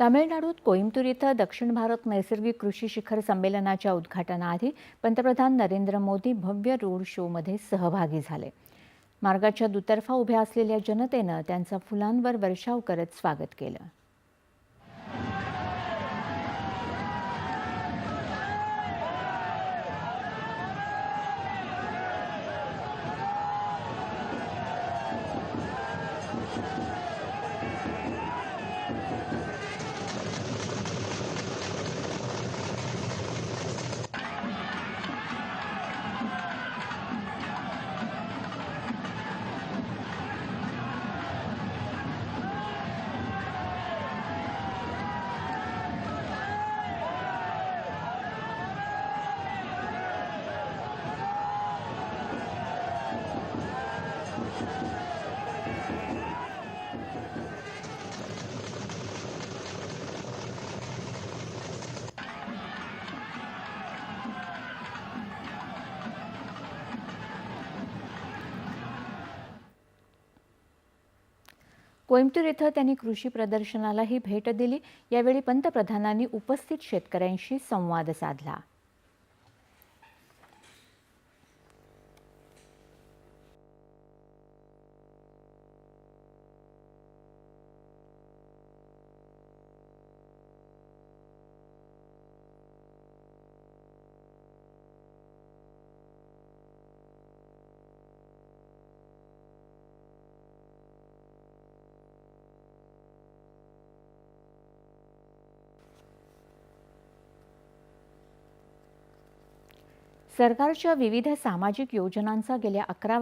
तामिळनाडूत कोईमतूर इथं दक्षिण भारत नैसर्गिक कृषी शिखर संमेलनाच्या उद्घाटनाआधी पंतप्रधान नरेंद्र मोदी भव्य रोड शोमध्ये सहभागी झाले. मार्गाच्या दुतर्फा उभ्या असलेल्या जनतेनं त्यांचा फुलांवर वर्षाव करत स्वागत केलं. कोइंबतूर इथं त्यांनी कृषी प्रदर्शनालाही भेट दिली. यावेळी पंतप्रधानांनी उपस्थित शेतकऱ्यांशी संवाद साधला. सरकारच्या विविध सामाजिक योजनांचा गेल्या अकरा